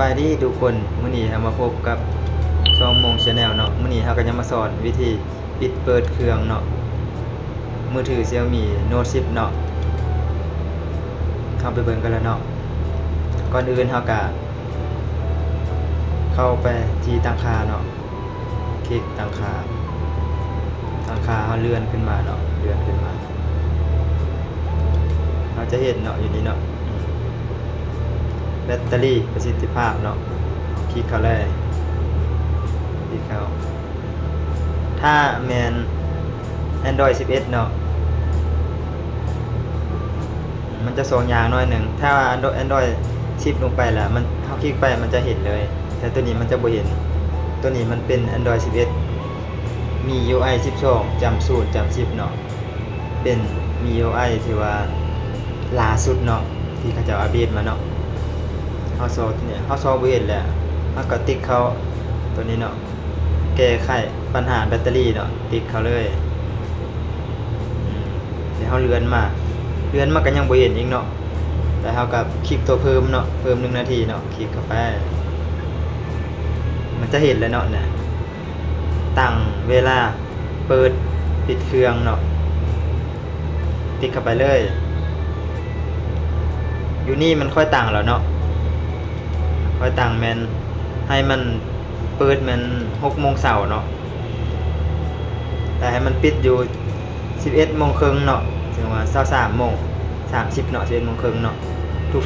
บายดีทุกคนมื้อนี้เรามาพบกับช่องมงชาแนลเนาะมื้อนี้เราก็จะมาสอนวิธีปิดเปิดเครื่องเนาะมือถือ Xiaomi Note 10 เนาะเข้าไปเบิ่งกันแล้วเนาะก่อนอื่นเราก็เข้าไปที่ตั้งค่าเนาะคลิกตั้งค่าตั้งค่าเราเลื่อนขึ้นมาเนาะเลื่อนขึ้นมาเราจะเห็นเนาะอยู่นี่เนาะ แบตเตอรี่ประสิทธิภาพเนาะคลิกเข้าเลยคลิกเข้าถ้าแมน Android 11 เนาะมันจะสองอย่างหน้อยหนึ่ง ถ้า Android Android 10 ลงไปแล้วมันเขาคลิกไปมันจะเห็นเลย แต่ตัวนี้มันจะบ่เห็น ตัวนี้มันเป็น Android 11 มี UI 12จำสูตรจำชิปเนาะเป็นมี UI ที่ว่าล่าสุดเนาะที่เขาจะอัปเดตมาเนาะ เฮาซอเนี่ยเฮาซอเห็นแหละเฮาก็ติ๊กเขาตัวนี้เนาะแก้ไขปัญหาแบตเตอรี่เนาะติ๊กเขาเลยเดี๋ยวเฮาเลื่อนมาเลื่อนมาก็ยังบ่เห็นอีกเนาะแต่เฮาก็คลิกตัวเพิ่มเนาะเพิ่ม1นาทีเนาะคลิกเข้าไปมันจะเห็นแล้วเนาะเนี่ยตั้งเวลาเปิดปิดเครื่องเนาะติ๊กเข้าไปเลยอยู่นี่มันค่อยต่างแล้วเนาะ อยต่างแมนให้มันเปิดแมนหกโมงเสาร์เนาะแต่ให้มันปิดอยู่สิบเอ็ดโมงครึ่งเนาะถึงว่าเสาสามโมงสามสิบเนาะสิบเอ็ดโมงครึ่งเนาะ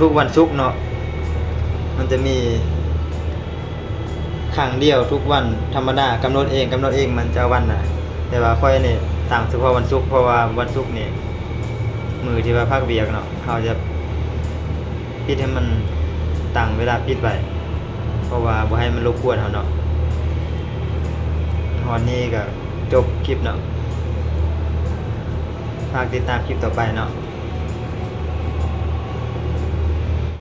ทุกๆวันศุกร์เนาะมันจะมีครั้งเดียวทุกวันธรรมดากำหนดเองกำหนดเองมันจะวันน่ะ แต่ว่าค่อยนี่ต่างเฉพาะวันศุกร์เพราะว่าวันศุกร์นี่มือที่ว่าภาคเบียกเนาะเขาจะปิดให้มัน ตั้งเวลาปิดไว้เพราะว่าบ่ให้มันรบกวนเขาเนาะตอนนี้ก็จบคลิปเนาะฝากติดตามคลิปต่อไปเนาะ